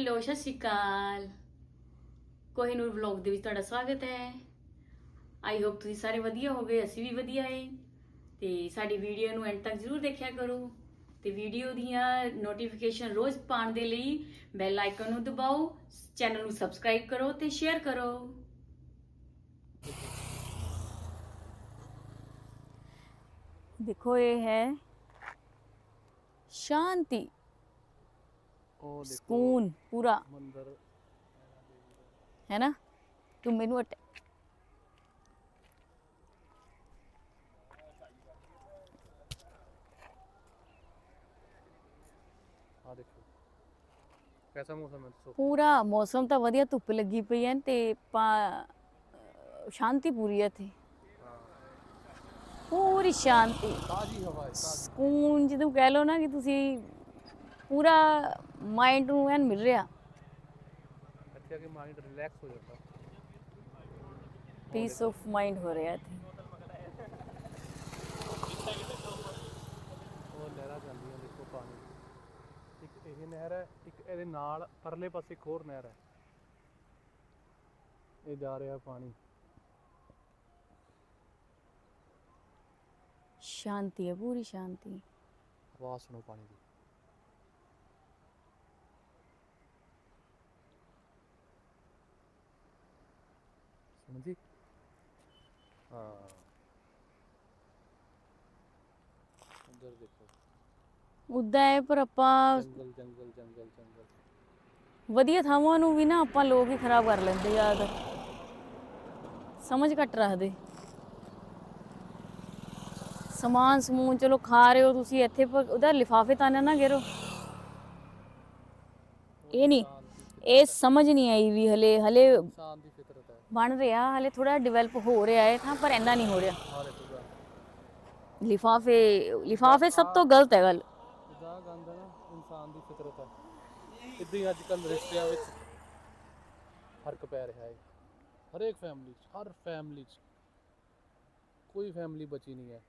Hello, ਸਤਿ ਸ਼੍ਰੀ ਅਕਾਲ। Kohinoor vlog ਦੇ ਵਿੱਚ ਤੁਹਾਡਾ ਸਵਾਗਤ ਹੈ। ਆਈ ਹੋਪ ਤੁਸੀਂ ਸਾਰੇ ਵਧੀਆ ਹੋਗੇ ਅਸੀਂ ਵੀ ਵਧੀਆ ਏ ਤੇ ਸਾਡੀ ਵੀਡੀਓ ਨੂੰ ਐਂਡ ਤੱਕ ਜ਼ਰੂਰ ਦੇਖਿਆ ਕਰੋ। ਤੇ ਵੀਡੀਓ ਦੀਆਂ ਨੋਟੀਫਿਕੇਸ਼ਨ ਰੋਜ਼ ਪਾਉਣ ਦੇ ਲਈ ਬੈਲ ਆਈਕਨ ਨੂੰ ਦਬਾਓ ਚੈਨਲ ਨੂੰ ਸਬਸਕ੍ਰਾਈਬ ਕਰੋ ਤੇ ਸ਼ੇਅਰ ਕਰੋ। ਦੇਖੋ, ਇਹ ਹੈ ਸ਼ਾਂਤੀ। ਉਹ ਸਕੂਨ ਪੂਰਾ। ਮੰਦਰ। ਹੈ ਨਾ? ਤੂੰ ਮੈਨੂੰ ਅਟ ਆ ਦੇਖੋ। ਕੈਸਾ ਮੌਸਮ ਹੈ ਦੱਸੋ? ਪੂਰਾ ਮੌਸਮ ਤਾਂ ਵਧੀਆ ਧੁੱਪ ਲੱਗੀ ਪਈ ਹੈ ਤੇ ਪਾ- ਅਹ ਸ਼ਾਂਤੀ ਪੂਰੀ ਹੈ ਇੱਥੇ। ਪੂਰੀ ਸ਼ਾਂਤੀ। ਤਾਜੀ ਹਵਾ ਹੈ ਤਾਜੀ। ਸਕੂਨ ਜਦੋਂ ਕਹਿ ਲਓ ਨਾ ਕਿ ਤੁਸੀਂ ਪੂਰਾ ਮਾਈਂਡ ਨੂੰ ਐਨ ਮਿਲ ਰਿਹਾ। ਇੱਥੇ ਆ ਕੇ ਮਾਈਂਡ ਰਿਲੈਕਸ ਹੋ ਜਾਂਦਾ। ਪੀਸ ਆਫ ਮਾਈਂਡ ਹੋ ਰਿਹਾ ਇੱਥੇ। ਉਹ ਲਹਿਰਾਂ ਚੱਲਦੀਆਂ ਦੇਖੋ ਪਾਣੀ। ਇੱਕ ਇਹ ਨਹਿਰ ਹੈ ਇੱਕ ਇਹਦੇ ਨਾਲ ਪਰਲੇ ਪਾਸੇ ਇੱਕ ਹੋਰ ਨਹਿਰ ਹੈ। ਇਹ ਜਾ ਰਿਹਾ ਪਾਣੀ। ਸ਼ਾਂਤੀ ਹੈ ਪੂਰੀ ਸ਼ਾਂਤੀ। ਆਵਾਜ਼ ਸੁਣੋ ਪਾਣੀ ਦੀ। ਸੁਣ ਜੀ। ਹਾਂ। ਉਧਰ ਦੇਖੋ। ਉਦਾਂ ਹੈ ਪਰ ਆਪਾਂ ਜੰਗਲ ਜੰਗਲ ਜੰਗਲ ਜੰਗਲ। ਵਧੀਆ ਥਾਵਾਂ ਨੂੰ ਵੀ ਨਾ ਆਪਾਂ ਲੋਕ ਹੀ ਖਰਾਬ ਕਰ ਲੈਂਦੇ ਯਾਦ। ਸਮਝ ਘੱਟ ਰੱਖਦੇ। ਸਮਾਨ ਸਮੂਨ ਚਲੋ ਖਾ ਰਹੇ ਹੋ ਤੁਸੀਂ ਇੱਥੇ ਪਰ ਉਹਦਾ ਲਿਫਾਫੇ ਤਾਂ ਨਾ ਨਾ ਗਿਰੋ। ਇਹ ਨਹੀਂ ਇਹ ਸਮਝ ਨਹੀਂ ਆਈ ਵੀ ਹਲੇ ਹਲੇ ਇਨਸਾਨ ਦੀ ਫਿਤਰਤ ਹੈ ਬਣ ਰਿਹਾ, ਹਲੇ ਥੋੜਾ ਡਿਵੈਲਪ ਹੋ ਰਿਹਾ ਹੈ ਤਾਂ, ਪਰ ਇੰਨਾ ਨਹੀਂ ਹੋ ਰਿਹਾ। ਆ ਦੇਖੋ ਗਾ ਲਿਫਾਫੇ ਲਿਫਾਫੇ ਸਭ ਤੋਂ ਗਲਤ ਹੈ ਗੱਲ। ਇਦਾਂ ਗੰਦ ਹੈ ਨਾ, ਇਨਸਾਨ ਦੀ ਫਿਤਰਤ ਹੈ। ਇਦਾਂ ਹੀ ਅੱਜ ਕੱਲ੍ਹ ਰਿਸ਼ਤਿਆਂ ਵਿੱਚ ਫ਼ਰਕ ਪੈ ਰਿਹਾ ਹੈ। ਹਰੇਕ ਫੈਮਿਲੀ 'ਚ, ਹਰ ਫੈਮਿਲੀ 'ਚ ਕੋਈ ਫੈਮਿਲੀ ਬਚੀ ਨਹੀਂ ਹੈ।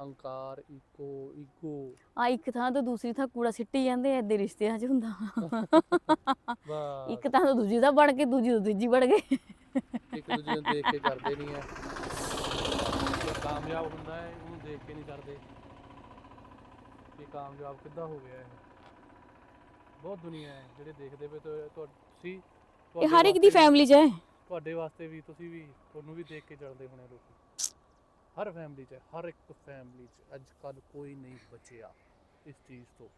ਹੰਕਾਰ ਈਕੋ ਈਗੋ। ਆ ਇੱਕ ਥਾਂ ਤੋਂ ਦੂਸਰੀ ਥਾਂ ਕੂੜਾ ਸਿੱਟੀ ਜਾਂਦੇ ਐਦੇ ਰਿਸ਼ਤਿਆਂ 'ਚ ਹੁੰਦਾ। ਬਸ ਇੱਕ ਥਾਂ ਤੋਂ ਦੂਜੀ ਦਾ ਬਣ ਕੇ ਦੂਜੀ ਤੋਂ ਤੀਜੀ ਬਣ ਗਏ। ਇੱਕ ਦੂਜੇ ਨੂੰ ਦੇਖ ਕੇ ਕਰਦੇ ਨਹੀਂ ਹੈ ਜੋ ਕਾਮਯਾਬ ਹੁੰਦਾ ਹੈ ਉਹਨੂੰ ਦੇਖ ਕੇ ਨਹੀਂ ਕਰਦੇ। ਕਿ ਕਾਮਯਾਬ ਕਿੱਦਾਂ ਹੋ ਗਿਆ ਇਹ? ਬਹੁਤ ਦੁਨੀਆ ਹੈ ਜਿਹੜੇ ਦੇਖਦੇ ਪਏ ਤੁ- ਤੁਸੀਂ ਇਹ ਹਰ ਇੱਕ ਦੀ ਫੈਮਿਲੀ 'ਚ ਹੈ। ਤੁਹਾਡੇ ਵਾਸਤੇ ਵੀ ਤੁਸੀਂ ਵੀ ਤੁਹਾਨੂੰ ਵੀ ਦੇਖ ਕੇ ਜਲਦੇ ਹੋਣੇ ਲੋਕ। ਹਰ ਫੈਮਿਲੀ 'ਚ ਹੈ, ਹਰ ਇੱਕ ਫੈਮਿਲੀ 'ਚ ਅੱਜ ਕੱਲ ਕੋਈ ਨਹੀਂ ਬਚਿਆ ਇਸ ਚੀਜ਼ ਤੋਂ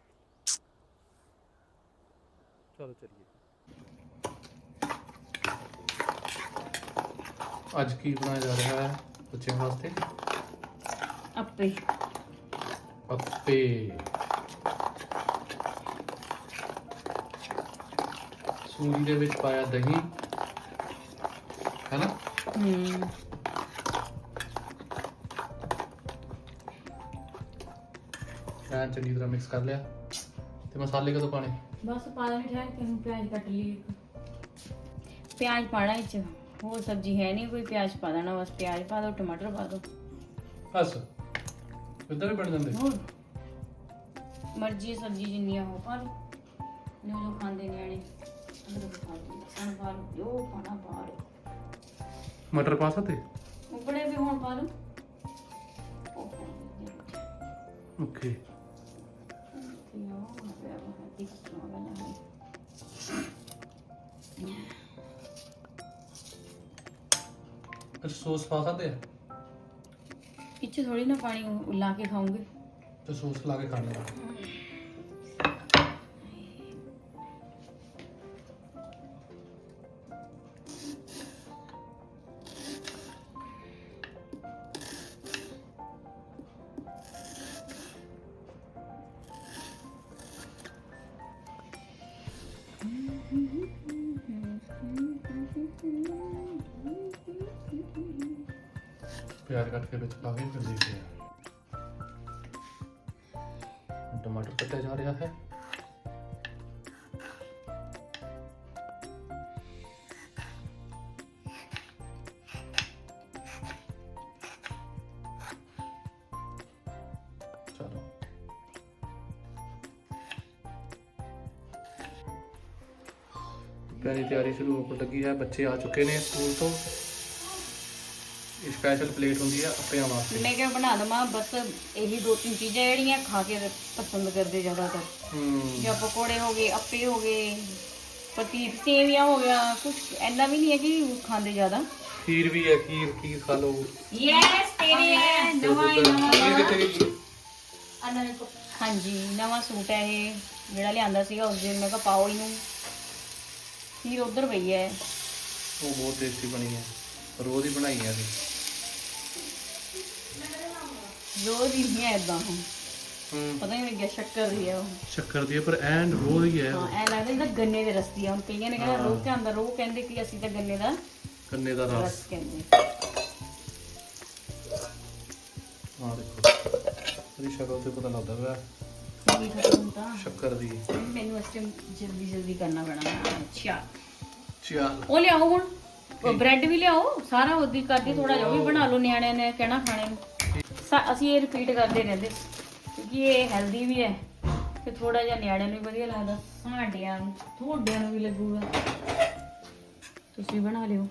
ਚਲੋ ਚਲੀਏ ਅੱਜ ਕੀ ਬਣਾਇਆ ਜਾ ਰਿਹਾ ਹੈ ਬੱਚਿਆਂ ਵਾਸਤੇ ਆਪੇ ਅੱਪੇ ਸੂਜੀ ਦੇ ਵਿੱਚ ਪਾਇਆ ਦਹੀਂ ਹੈਨਾ ਹੂੰ ਐਨ ਚੰਗੀ ਤਰ੍ਹਾਂ ਮਿਕਸ ਕਰ ਲਿਆ ਤੇ ਮਸਾਲੇ ਕਦੋਂ ਪਾਣੇ ਬਸ ਪਾ ਲੈਣੇ ਠਹਿਰ ਕੇ ਹੁਣ ਪਿਆਜ਼ ਕੱਟ ਲਈ ਪਿਆਜ਼ ਪਾਣਾ ਇਹ ਚ ਹੋਰ ਸਬਜ਼ੀ ਹੈ ਨਹੀਂ ਕੋਈ ਪਿਆਜ਼ ਪਾ ਦੇਣਾ ਬਸ ਪਿਆਜ਼ ਪਾ ਦਿਓ ਟਮਾਟਰ ਪਾ ਦਿਓ ਬਸ। ਕਿੱਦਾਂ ਵੀ ਬਣ ਜਾਂਦੇ। ਹੋਰ? ਮਰਜ਼ੀ ਸਬਜ਼ੀ ਜਿੰਨੀਆਂ ਹੋ ਪਾ ਲਓ। ਜੋ ਜੋ ਖਾਂਦੇ ਨਿਆਣੇ। ਅਦਰਕ ਪਾ ਲਓ ਲਸਣ ਪਾ ਲਓ ਜੋ ਪਾਣਾ ਪਾ ਲਓ। ਮਟਰ ਪਾ ਸਕਦੇ? ਉਪੜੇ ਵੀ ਹੁਣ ਪਾ ਲਓ। ਅੱਛਾ ਸੌਸ ਪਾ ਸਕਦੇ ਆ? ਇੱਥੇ ਥੋੜੀ ਨਾ ਪਾਣੀ ਉਹ ਲਾ ਕੇ ਖਾਓਗੇ। ਤੇ ਸੌਸ ਲਾ ਕੇ ਖਾਣੇ ਆ। ਪਿਆਜ਼ ਕੱਟ ਕੇ ਵਿੱਚ ਪਾ ਕੇ ਫਿਰ ਦੇਖਦੇ ਆ ਟਮਾਟਰ ਕੱਟਿਆ ਜਾ ਰਿਹਾ ਹੈ ਪਿਆਰੀ ਤਿਆਰੀ ਸ਼ੁਰੂ ਹੋ ਲੱਗੀ ਹੈ। ਬੱਚੇ ਆ ਚੁੱਕੇ ਨੇ ਸਕੂਲ ਤੋਂ। ਇਹ ਸਪੈਸ਼ਲ ਪਲੇਟ ਹੁੰਦੀ ਹੈ ਆਪਿਆਂ ਵਾਸਤੇ। ਮੈਂ ਕਿਹਾ ਬਣਾ ਦਵਾਂ ਬਸ ਇਹੀ ਦੋ ਤਿੰਨ ਚੀਜ਼ਾਂ ਜਿਹੜੀਆਂ ਖਾ ਕੇ ਪਸੰਦ ਕਰਦੇ ਜ਼ਿਆਦਾਤਰ। ਹੂੰ। ਜਾਂ ਪਕੌੜੇ ਹੋ ਗਏ ਅੱਪੇ ਹੋ ਗਏ ਪਤੀਤ ਸੇਵੀਆਂ ਹੋ ਗਿਆ ਕੁਝ ਐਨਾ ਵੀ ਨਹੀਂ ਹੈ ਕਿ ਖਾਂਦੇ ਜ਼ਿਆਦਾ। ਖੀਰ ਵੀ ਹੈ ਖੀਰ ਖੀਰ ਖਾ ਲਓ। ਯੈਸ ਤੇਰੇ ਹੈ ਨਵਾਂ ਹੀ ਖੀਰ ਨਵਾਂ। ਕਿੱਥੇ ਗਈ ਹਾਂਜੀ ਨਵਾਂ ਸੂਟ ਹੈ ਇਹ ਜਿਹੜਾ ਲਿਆਂਦਾ ਸੀਗਾ ਉਸ ਦਿਨ। ਮੈਂ ਕਿਹਾ ਪਾਓ ਇਹਨੂੰ। ਫਿਰ ਉਧਰ ਪਈ ਹੈ। ਉਹ ਬਹੁਤ ਟੇਸਟੀ ਬਣੀ ਹੈ। ਰੋਜ਼ ਹੀ ਬਣਾਈ ਹੈ ਅਸੀਂ ਰੋਜ਼ ਹੀ ਨਹੀਂ ਹੈ ਇਦਾਂ ਹੂੰ। ਪਤਾ ਨਹੀਂ ਲੱਗਿਆ ਸ਼ੱਕਰ ਦੀ ਹੈ ਉਹ। ਸ਼ੱਕਰ ਦੀ ਹੈ ਪਰ ਐਂਡ ਰੋਜ਼ ਹੀ ਹੈ। ਹਾਂ ਐ ਲੱਗਦਾ ਜਿੱਦਾਂ ਗੰਨੇ ਦੇ ਰਸ ਦੀ ਆ। ਹੁਣ ਕਈਆਂ ਨੇ ਕਹਿੰਦਾ। ਰੋਹ ਕਹਿੰਦਾ ਰੋਹ ਕਹਿੰਦੇ ਕਿ ਅਸੀਂ ਤਾਂ ਗੰਨੇ ਦਾ ਕੰਨੇ ਦਾ ਰਸ। ਰਸ ਕਹਿੰਦੇ। ਆ ਦੇਖੋ। ਇਹਦੀ ਸ਼ਕਲ ਤੇ ਪਤਾ ਲੱਗਦਾ ਪਿਆ। ਕੀ ਖਤਮ ਤਾਂ। ਸ਼ੱਕਰ ਦੀ। ਮੈਨੂੰ ਇਸ ਟਾਈਮ ਜਲਦੀ ਜਲਦੀ ਕਰਨਾ ਪੈਣਾ ਅੱਛਾ। ਚੱਲ ਉਹ ਲਿਆਓ ਹੁਣ। ਉਹ ਬ੍ਰੈਡ ਵੀ ਲਿਆਓ। ਸਾਰਾ ਉਹਦੀ ਕਰਦੀ ਥੋੜਾ ਜਿਹਾ ਉਹ ਵੀ ਬਣਾ ਲਓ ਨਿਆਣਿਆਂ ਨੇ ਕਹਿਣਾ ਖਾਣੇ ਨੂੰ। ਸਾ- ਅਸੀਂ ਇਹ ਰਿਪੀਟ ਕਰਦੇ ਰਹਿੰਦੇ। ਕਿਉਂਕਿ ਇਹ ਹੈਲਦੀ ਵੀ ਹੈ। ਤੇ ਥੋੜਾ ਜਿਹਾ ਨਿਆਣਿਆਂ ਨੂੰ ਵੀ ਵਧੀਆ ਲੱਗਦਾ। ਸਾਡਿਆਂ ਨੂੰ ਤੁਹਾਡਿਆਂ ਨੂੰ ਵੀ ਲੱਗੂਗਾ। ਤੁਸੀਂ ਬਣਾ ਲਿਓ।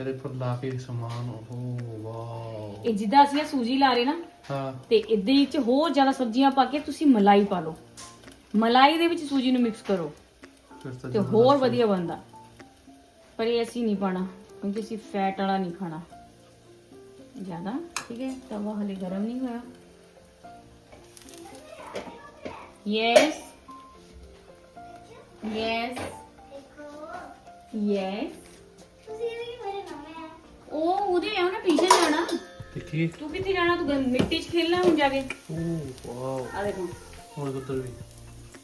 ਇਹਦੇ ਪਰ ਲਾ ਕੇ ਸਮਾਨ। ਉਹ ਵਾਓ। ਇਹ ਜਿੱਦਾਂ ਅਸੀਂ ਇਹ ਸੂਜੀ ਲਾ ਰਹੇ ਨਾ ਹਾਂ। ਤੇ ਇਹਦੇ ਵਿੱਚ ਹੋਰ ਜ਼ਿਆਦਾ ਸਬਜ਼ੀਆਂ ਪਾ ਕੇ ਤੁਸੀਂ ਮਲਾਈ ਪਾ ਲਓ। ਮਲਾਈ ਦੇ ਵਿੱਚ ਸੂਜੀ ਨੂੰ ਮਿਕਸ ਕਰੋ। ਫਿਰ ਤਾਂ ਤੇ ਹੋਰ ਵਧੀਆ ਬਣਦਾ। ਪਰ ਇਹ ਅਸੀਂ ਨਹੀਂ ਪਾਣਾ ਕਿਉਂਕਿ ਅਸੀਂ ਫੈਟ ਵਾਲਾ ਨਹੀਂ ਖਾਣਾ। ਜ਼ਿਆਦਾ ਠੀਕ ਹੈ? ਤਵਾ ਹਲੇ ਗਰਮ ਨਹੀਂ ਹੋਇਆ। ਯੈਸ ਯੈਸ ਯੈਸ ਦੇਖੀ ਤੂੰ ਕਿੱਥੇ ਜਾਣਾ? ਤੂੰ ਗੰ- ਮਿੱਟੀ 'ਚ ਖੇਲਣਾ ਹੁਣ ਜਾ ਕੇ। ਉਹ ਵਾਓ। ਆ ਦੇਖੋ। ਹੁਣ ਉੱਧਰ ਵੀ।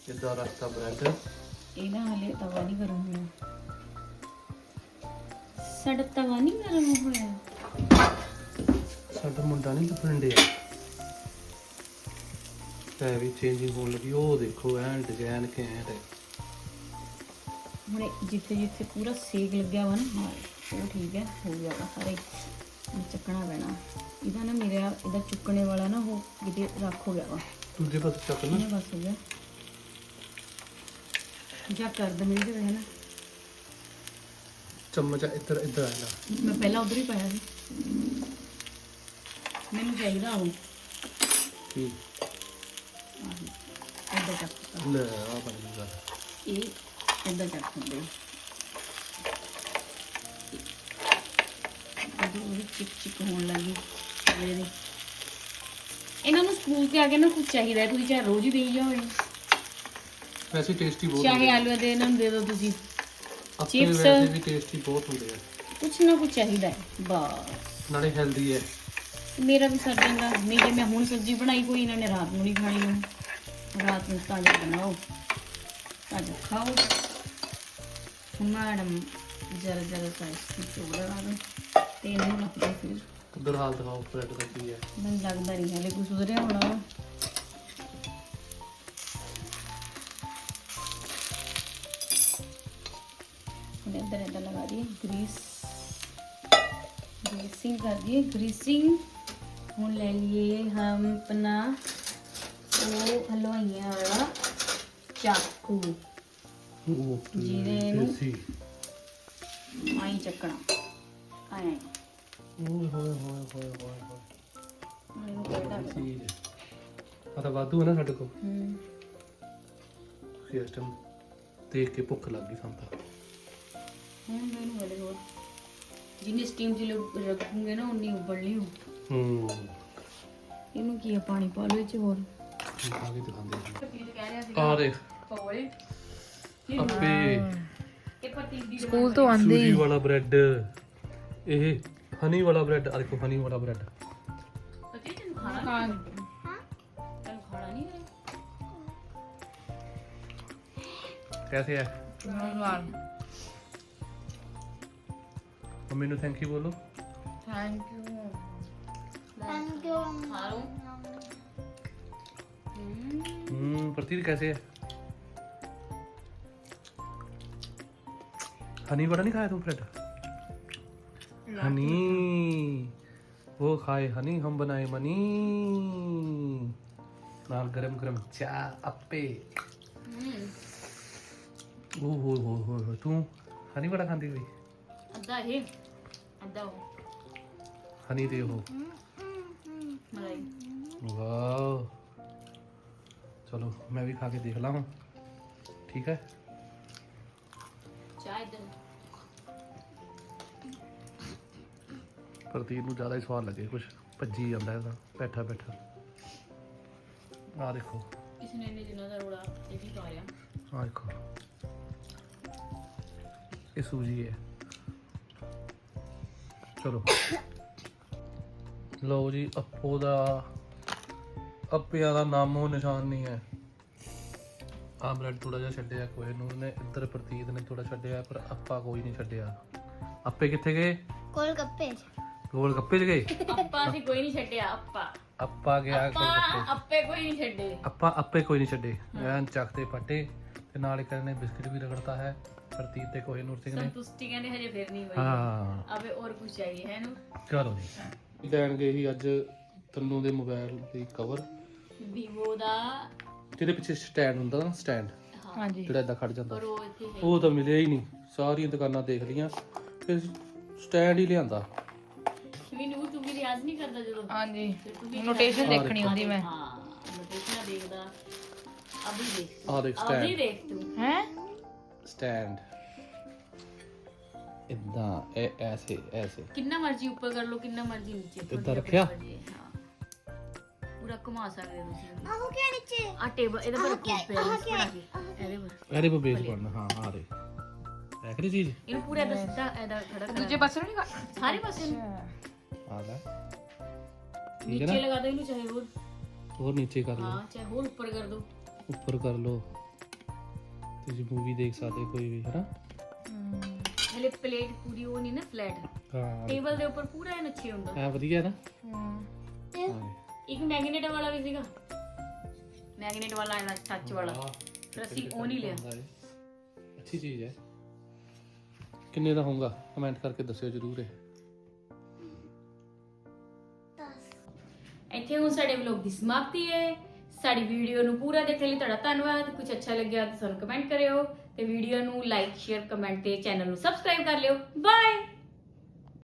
ਇਦਾਂ ਰੱਖਤਾ ਬ੍ਰੈਡ? ਇਹਦਾ ਹਲੇ ਤਵਾ ਨਹੀਂ ਗਰਮ ਹੋਇਆ। ਸਾਡਾ ਤਵਾ ਨਹੀਂ ਗਰਮ ਹੋਇਆ। ਸਾਡਾ ਮੁੰਡਾ ਨਹੀਂ ਦੱਬਣ ਡਿਆ। ਤੇ ਵੀ ਚੇਂਜਿੰਗ ਹੋਣ ਲੱਗੀ। ਉਹ ਦੇਖੋ ਐਨ ਡਿਜ਼ਾਈਨ ਘੈਂਟ ਹੈ। ਹੁਣ ਇਹ ਜਿੱਥੇ ਜਿੱਥੇ ਪੂਰਾ ਸੇਕ ਲੱਗਿਆ ਵਾ ਨਾ ਹਾਂ, ਉਹ ਠੀਕ ਹੈ ਹੋ ਗਿਆ ਵਾ ਸਾਰਾ। ਚੱਕਣਾ ਪੈਣਾ। ਇਹਦਾ ਨਾ ਮੇਰਾ ਇਹਦਾ ਚੁੱਕਣੇ ਵਾਲਾ ਨਾ ਉਹ ਕਿਤੇ ਰੱਖ ਹੋ ਗਿਆ ਵਾ। ਦੂਜੇ ਪਾਸੇ ਚੱਕ ਨਾ ਇਹ ਬਸ ਹੋ ਗਿਆ। ਜਾਂ ਕਰ ਦੇ ਮੇਰੇ ਹੈ ਨਾ ਚਮਚ ਇੱਧਰ ਇੱਧਰ ਆ ਲੈ ਮੈਂ ਪਹਿਲਾਂ ਉਧਰ ਹੀ ਪਾਇਆ ਸੀ। ਮੈਨੂੰ ਚਾਹੀਦਾ ਉਹ। ਕੀ ਇੱਦਾਂ ਚੱਕ ਲੈ ਆ ਬਣ ਗੱਲ। ਇਹ ਇੱਦਾਂ ਚੱਕ ਹੁੰਦੇ ਉਹਦੀ ਉਹਦੀ ਚਿਕ ਚਿਕ ਹੋਣ ਲੱਗੀ ਇਹਦੇ ਇਹਨਾਂ ਨੂੰ ਸਕੂਲ ਤੇ ਆ ਕੇ ਨਾ ਕੁਝ ਚਾਹੀਦਾ ਹੈ, ਤੁਸੀਂ ਚਾਹੇ ਰੋਜ਼ ਹੀ ਦੇਈ ਜਾਓ। ਵੈਸੇ ਟੇਸਟੀ ਬਹੁਤ ਚਾਹੇ ਹੁੰਦੇ ਆ। ਆਲੂ ਦੇ ਇਹਨਾਂ ਨੂੰ ਦੇ ਦਿਓ ਤੁਸੀਂ। ਆਪਣੇ chips। ਵੈਸੇ ਵੀ ਟੇਸਟੀ ਬਹੁਤ ਹੁੰਦੇ ਆ। ਕੁਛ ਨਾ ਕੁਛ ਚਾਹੀਦਾ ਹੈ ਬਸ। ਨਾਲੇ ਹੈਲਦੀ ਹੈ। ਮੇਰਾ ਵੀ ਸਰ ਜਾਂਦਾ ਨਹੀਂ ਜੇ ਮੈਂ ਹੁਣ ਸਬਜ਼ੀ ਬਣਾਈ ਕੋਈ ਇਹਨਾਂ ਨੇ ਰਾਤ ਨੂੰ ਨਹੀਂ ਖਾਣੀ ਨੂੰ ਰਾਤ ਨੂੰ ਤਾਜ਼ਾ ਬਣਾਓ। ਤਾਜ਼ਾ ਖਾਓ। ਮੈਡਮ ਜਰਾ ਜਰਾ ਸਾਈਜ਼ ਚੋੜਾ ਲਾ ਦੋ ਤੇ ਇਹਨੂੰ ਰੱਖ ਦੋ ਫਿਰ ਉਧਰ ਹਾਲ ਦਿਖਾਓ ਬ੍ਰੈਡ ਦਾ ਕੀ ਹੈ ਮੈਨੂੰ ਲੱਗਦਾ ਨਹੀਂ ਹਲੇ ਕੁਝ ਸੁਧਰਿਆ ਹੋਣਾ ਵਾ। ਹੁਣ ਇੱਧਰ ਇੱਧਰ ਲਗਾ ਦਈਏ ਗਰੀਸ ग्रीसिंग कर दिए ग्रीसिंग ਹੁਣ ਲੈ ਲਈਏ ਹਮ ਆਪਣਾ ਉਹ ਹਲਵਾਈਆਂ ਵਾਲਾ ਚਾਕੂ ਉਹ ਜਿਹਦੇ ਨੂੰ- ਦੇਸੀ ਆਈ ਚੱਕਣਾ ਆਏ ਓਏ ਹੋਏ ਹੋਏ ਹੋਏ ਹੋਏ ਹੋਏ। ਇਹਨੂੰ ਕਿਹੜਾ ਚੀਜ਼ ਆ ਤਾਂ ਵਾਧੂ ਹੈ ਨਾ ਸਾਡੇ ਕੋਲ। ਹੂੰ। ਸਿਸਟਮ ਦੇਖ ਕੇ ਭੁੱਖ ਲੱਗ ਗਈ ਸਾਨੂੰ ਤਾਂ। ਹੁਣ ਮੈਨੂੰ ਵਾਲੇ ਹੋਰ। ਜਿੰਨੀ ਸਟੀਮ ਚ ਲੋਕ ਰੱਖੂਗੇ ਨਾ ਉਨੀ ਉਬਲਣੀ ਹੋ ਹੂੰ। ਇਹਨੂੰ ਕੀ ਆ ਪਾਣੀ ਪਾ ਲਓ ਇਹ ਚ ਹੋਰ? ਖਾ ਕੇ ਦਿਖਾਉਂਦੇ ਕਹਿ ਰਿਹਾ ਸੀ ਆ ਦੇਖ। ਪਕੌੜੇ। ਅੱਪੇ ਇਹ ਪਤੀਤ ਦੀ ਸਕੂਲ ਤੋਂ ਸੂਜੀ ਵਾਲਾ ਬ੍ਰੈਡ। ਇਹ ਹਨੀ ਵਾਲਾ ਬ੍ਰੈਡ ਆ ਦੇਖੋ ਹਨੀ ਵਾਲਾ ਬ੍ਰੈਡ। ਸੱਚੀ ਤੈਨੂੰ ਖਾਣਾ ਨੀ? ਕੈਸੇ ਹੈ? ਮੰਮੀ ਨੂੰ ਥੈਂਕ ਯੂ ਬੋਲੋ। ਥੈਂਕ ਯੂ ਥੈਂਕ ਯੂ ਖਾ ਲਓ। ਹੂੰ ਪ੍ਰਤੀਤ ਕੈਸੇ ਹੈ? ਹਨੀ ਵਾਲਾ ਨਹੀਂ ਖਾਇਆ ਤੂੰ ਬ੍ਰੈਡ? हनी वो खाए हनी हम बनाए मनी नाल गरम गरम चा अपे ओ हो हो हो हो तू हनी बड़ा खांदी हुई अदा ही अदा हो हनी दे हो वाह चलो मैं भी खा के देख ला हूँ ठीक है चाय दे ਪ੍ਰਤੀਤ ਨੂੰ ਜ਼ਿਆਦਾ ਹੀ ਸਵਾਦ ਲੱਗੇ ਕੁਝ ਭੱਜੀ ਜਾਂਦਾ ਇਹਦਾ ਬੈਠਾ ਬੈਠਾ। ਆ ਦੇਖੋ। ਇਸ ਨੇ ਜਿੰਨਾ ਦਾ ਰੋੜਾ ਇਹ ਵੀ ਪਾ ਆ ਦੇਖੋ। ਇਹ ਸੂਜੀ ਹੈ। ਚਲੋ। ਲਓ ਜੀ ਅੱਪੋ ਦਾ ਅੱਪਿਆਂ ਦਾ ਨਾਮੋ ਨਿਸ਼ਾਨ ਨਹੀਂ ਹੈ। ਆ ਬ੍ਰੈਡ ਥੋੜਾ ਜਿਹਾ ਛੱਡਿਆ ਕੋਈ ਨੂਰ ਨੇ ਇੱਧਰ ਪ੍ਰਤੀਤ ਨੇ ਥੋੜਾ ਛੱਡਿਆ ਪਰ ਅੱਪਾ ਕੋਈ ਨਹੀਂ ਛੱਡਿਆ। ਅੱਪੇ ਕਿੱਥੇ ਗਏ? ਕੋਲ ਗੱਪੇ ਗੋਲ ਗੱਪੇ ਚ ਗਏ? ਆਪਾਂ ਅਸੀਂ ਕੋਈ ਨਹੀਂ ਛੱਡਿਆ ਆਪਾਂ। ਅੱਪਾ ਗਿਆ ਗੋਲ ਗੱਪੇ ਆਪਾਂ ਆਪੇ ਕੋਈ ਨਹੀਂ ਛੱਡੇ। ਆਪਾਂ ਆਪੇ ਕੋਈ ਨਹੀਂ ਛੱਡੇ। ਐਨ ਚੱਕਦੇ ਪੱਟੇ ਤੇ ਨਾਲ ਇੱਕ ਨੇ ਬਿਸਕਿਟ ਵੀ ਰਗੜਤਾ ਹੈ ਪ੍ਰਤੀਤ ਤੇ ਕੋਹੀਨੂਰ ਸਿੰਘ ਨੇ। ਸੰਤੁਸ਼ਟੀ ਕਹਿੰਦੇ ਹਜੇ ਫਿਰ ਨਹੀਂ ਹੋਈ। ਹਾਂ। ਅਬੇ ਹੋਰ ਕੁਝ ਚਾਹੀਏ ਹੈ ਨੂੰ? ਚਲੋ ਜੀ। ਲੈਣ ਗਏ ਸੀ ਅੱਜ ਤੰਨੂ ਦੇ ਮੋਬਾਈਲ ਦੀ ਕਵਰ ਵੀਵੋ ਦਾ ਜਿਹਦੇ ਪਿੱਛੇ ਸਟੈਂਡ ਹੁੰਦਾ ਨਾ ਸਟੈਂਡ ਹਾਂਜੀ। ਜਿਹੜਾ ਇਦਾਂ ਖੜ ਜਾਂਦਾ। ਪਰ ਉਹ ਇੱਥੇ ਹੈ ਉਹ ਤਾਂ ਮਿਲਿਆ ਹੀ ਨਹੀਂ। ਸਾਰੀਆਂ ਦੁਕਾਨਾਂ ਦੇਖ ਲੀਆਂ ਫਿਰ ਸਟੈਂਡ ਹੀ ਲਿਆਂਦਾ। ਵੀ ਨੂੰ ਤੂੰ ਵੀ ਰਿਆਜ਼ ਨਹੀਂ ਕਰਦਾ ਜਦੋਂ? ਹਾਂਜੀ ਫਿਰ ਤੂੰ ਵੀ ਨੋਟੇਸ਼ਨ ਦੇਖਣੀ ਹੁੰਦੀ ਮੈਂ। ਹਾਂ ਨੋਟੇਸ਼ਨ ਦੇਖਦਾ। ਅਭੀ ਦੇਖ ਆ ਦੇਖ ਅਭੀ ਸਟੈਂਡ ਦੇਖ ਤੂੰ। ਹੈ? ਸਟੈਂਡ ਇਦਾਂ ਇਹ ਐਸੇ ਐਸੇ। ਕਿੰਨਾ ਮਰਜ਼ੀ ਉੱਪਰ ਕਰ ਲਓ ਕਿੰਨਾ ਮਰਜ਼ੀ ਨੀਚੇ ਏਦਾਂ ਤੁਹਾਡੀ ਰੱਖਿਆ? ਆਪਣੀ ਮਰਜ਼ੀ ਹੈ, ਹਾਂ। ਪੂਰਾ ਘੁਮਾ ਸਕਦੇ ਹੋ ਤੁਸੀਂ। ਆਹੋ ਕਿਹੜੇ ਨੀਚੇ। ਆ ਟੇਬਲ ਇਹਦੇ ਪਰ ਰੱਖੋ ਬੈਲੈਂਸ ਬਣਾ ਕੇ ਇਹਦੇ ਪਰ। ਇਹਦੇ ਪਰ ਬੇਸ ਬਣਨਾ ਹਾਂ ਆ ਦੇ ਦੇਖ ਲਈ ਚੀਜ਼? ਇਹਨੂੰ ਪੂਰਾ ਇਹਦਾ ਸਿੱਧਾ ਇਹਦਾ ਖੜਾ ਕਰ ਦੂਜੇ ਪਾਸੇ ਨੂੰ ਨਹੀਂ ਸਾਰੇ ਪਾਸੇ ਨੂੰ। ਆ ਲੈ। ਠੀਕ ਹੈ ਨੀਚੇ ਨਾ? ਲਗਾ ਦੋ ਇਹਨੂੰ ਚਾਹੇ ਹੋਰ। ਹੋਰ ਨੀਚੇ ਕਰ ਲਓ। ਹਾਂ ਚਾਹੇ ਹੋਰ ਉੱਪਰ ਕਰ ਦੋ। ਉੱਪਰ ਕਰ ਲਓ। ਤੁਸੀਂ ਮੂਵੀ ਦੇਖ ਸਕਦੇ ਕੋਈ ਵੀ ਹੈ ਨਾ ਹਲੇ ਪਲੇਟ ਪੂਰੀ ਉਹ ਨਹੀਂ ਨਾ ਫਲੈਟ ਹਾਂ। ਟੇਬਲ ਦੇ ਉੱਪਰ ਪੂਰਾ ਇਹ ਨੱਚੇ ਹੁੰਦਾ। ਐ ਵਧੀਆ ਨਾ? ਹੂੰ। ਹਾਂ। ਇੱਕ ਮੈਗਨੇਟ ਵਾਲਾ ਵੀ ਸੀਗਾ। ਮੈਗਨੇਟ ਵਾਲਾ ਇਹਦਾ ਟੱਚ ਵਾਲਾ। ਫਿਰ ਅਸੀਂ ਉਹ ਨਹੀਂ ਲਿਆ। ਅੱਛੀ ਚੀਜ਼ ਹੈ। ਕਿੰਨੇ ਦਾ ਹੋਊਗਾ? ਕਮੈਂਟ ਕਰਕੇ ਦੱਸਿਓ ਜਰੂਰ ਇਹ। ਇੱਥੇ ਹੁਣ, ਸਾਡੇ ਵਲੌਗ ਦੀ ਸਮਾਪਤੀ ਹੈ। ਸਾਡੀ ਵੀਡੀਓ ਨੂੰ ਪੂਰਾ ਦੇਖਣ ਲਈ ਤੁਹਾਡਾ ਧੰਨਵਾਦ। ਕੁਝ ਅੱਛਾ ਲੱਗਿਆ ਤਾਂ ਸਾਨੂੰ ਕਮੈਂਟ ਕਰਿਓ ਤੇ ਵੀਡੀਓ ਨੂੰ ਲਾਈਕ ਸ਼ੇਅਰ ਕਮੈਂਟ ਤੇ ਚੈਨਲ ਨੂੰ ਸਬਸਕ੍ਰਾਈਬ ਕਰ ਲਿਓ। ਬਾਏ